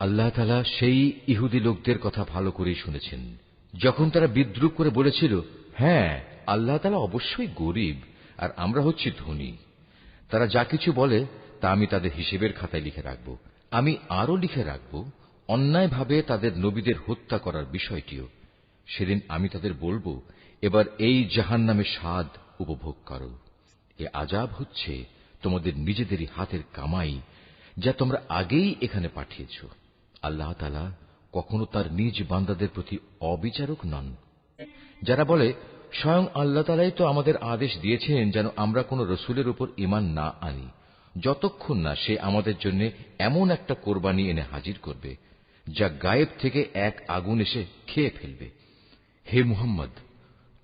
আল্লাহ তালা সেই ইহুদি লোকদের কথা ভালো করেই শুনেছেন। যখন তারা বিদ্রুপ করে বলেছিল হ্যাঁ আল্লাহ তালা অবশ্যই গরিব, আর আমরা হচ্ছি ধনী। তারা যা কিছু বলে, তা আমি তাদের হিসেবের খাতায় লিখে রাখব। আমি আরও লিখে রাখব, অন্যায়ভাবে তাদের নবীদের হত্যা করার বিষয়টিও। সেদিন আমি তাদের বলব, এবার এই জাহান নামে স্বাদ উপভোগ করো। এ আজাব হচ্ছে তোমাদের নিজেদেরই হাতের কামাই, যা তোমরা আগেই এখানে পাঠিয়েছ। আল্লাহ তালা কখনো তার নিজ বান্দাদের প্রতি অবিচারক নন। যারা বলে, স্বয়ং আল্লাহ তালাই তো আমাদের আদেশ দিয়েছেন যেন আমরা কোন রসুলের উপর ইমান না আনি। যতক্ষণ না সে আমাদের জন্য এমন একটা কোরবানি এনে হাজির করবে, যা গায়েব থেকে এক আগুন এসে খেয়ে ফেলবে। হে মুহাম্মদ,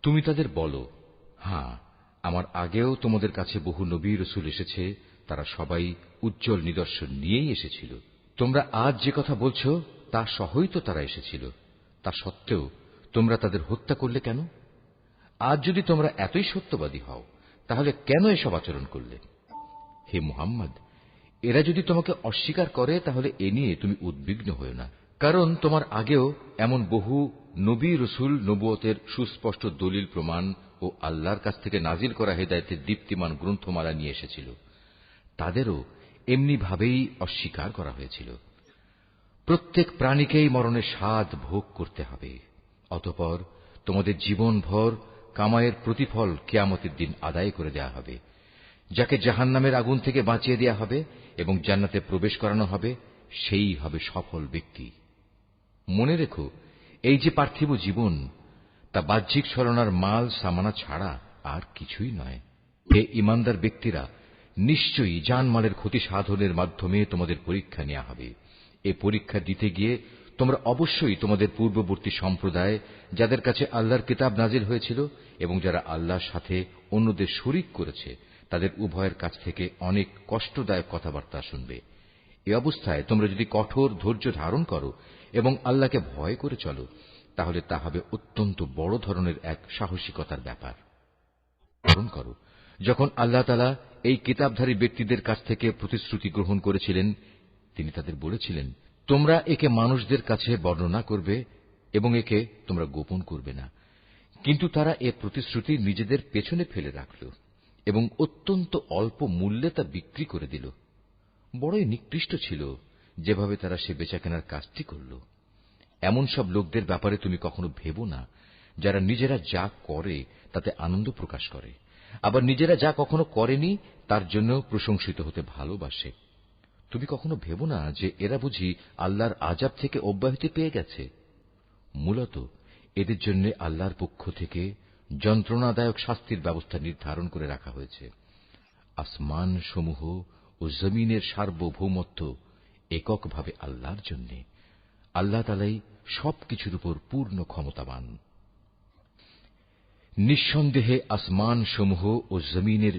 তুমি তাদের বলো হ্যাঁ আমার আগেও তোমাদের কাছে বহু নবী রসুল এসেছে, তারা সবাই উজ্জ্বল নিদর্শন নিয়েই এসেছিল। তোমরা আজ যে কথা বলছ, তা সহই তো তারা এসেছিল। তা সত্ত্বেও তোমরা তাদের হত্যা করলে কেন? আজ যদি তোমরা এতই সত্যবাদী হও, তাহলে কেন এসব আচরণ করলে? হে মুহাম্মদ, এরা যদি তোমাকে অস্বীকার করে, তাহলে এ নিয়ে তুমি উদ্বিগ্ন হও না। কারণ তোমার আগেও এমন বহু নবী রসুল নবুয়তের সুস্পষ্ট দলিল, প্রমাণ ও আল্লাহর কাছ থেকে নাজিল করা হেদায়তের দীপ্তিমান গ্রন্থমালা নিয়ে এসেছিল। তাদেরও এমনিভাবেই অস্বীকার করা হয়েছিল। প্রত্যেক প্রাণীকেই মরণের স্বাদ ভোগ করতে হবে। অতপর তোমাদের জীবনভর কামায়ের প্রতিফল কেয়ামতের দিন আদায় করে দেয়া হবে, যাকে জাহান্নামের আগুন থেকে বাঁচিয়ে দেয়া হবে এবং জান্নাতে প্রবেশ করানো হবে, সেই হবে সফল ব্যক্তি। মনে রেখো, এই যে পার্থিব জীবন, তা বাহ্যিক ছলনার মাল সামানা ছাড়া আর কিছুই নয়। হে ইমানদার ব্যক্তিরা নিশ্চয়ই জানমালের ক্ষতি সাধনের মাধ্যমে তোমাদের পরীক্ষা নেওয়া হবে। এ পরীক্ষা দিতে গিয়ে তোমরা অবশ্যই তোমাদের পূর্ববর্তী সম্প্রদায়, যাদের কাছে আল্লাহর কিতাব নাজিল হয়েছিল এবং যারা আল্লাহর সাথে অন্যদের শরিক করেছে, তাদের উভয়ের কাছ থেকে অনেক কষ্টদায়ক কথাবার্তা শুনবে। এ অবস্থায় তোমরা যদি কঠোর ধৈর্য ধারণ করো এবং আল্লাহকে ভয় করে চলো, তাহলে তা হবে অত্যন্ত বড় ধরনের এক সাহসিকতার ব্যাপার। করো। যখন আল্লাহ তালা এই কিতাবধারী ব্যক্তিদের কাছ থেকে প্রতিশ্রুতি গ্রহণ করেছিলেন, তিনি তাদের বলেছিলেন, তোমরা একে মানুষদের কাছে বর্ণনা করবে এবং একে তোমরা গোপন করবে না। কিন্তু তারা এ প্রতিশ্রুতি নিজেদের পেছনে ফেলে রাখল এবং অত্যন্ত অল্প মূল্যে তা বিক্রি করে দিল। বড়ই নিকৃষ্ট ছিল যেভাবে তারা সে বেচাকেনার কাজটি করল। এমন সব লোকদের ব্যাপারে তুমি কখনো ভেবো না। যারা নিজেরা যা করে তাতে আনন্দ প্রকাশ করে। আবার নিজেরা যা কখনো করেনি, তার জন্য প্রশংসিত হতে ভালোবাসে। তুমি কখনো ভেবো না যে এরা বুঝি আল্লাহর আজাব থেকে অব্যাহতি পেয়ে গেছে? মূলত এদের জন্য আল্লাহর পক্ষ থেকে যন্ত্রণাদায়ক শাস্তির ব্যবস্থা নির্ধারণ করে রাখা হয়েছে। আসমান সমূহ ও জমিনের সার্বভৌমত্ব এককভাবে আল্লাহর জন্য। আল্লাহ তালাই সবকিছুর উপর পূর্ণ ক্ষমতাবান। নিঃসন্দেহে আসমান সমূহ ও জমিনের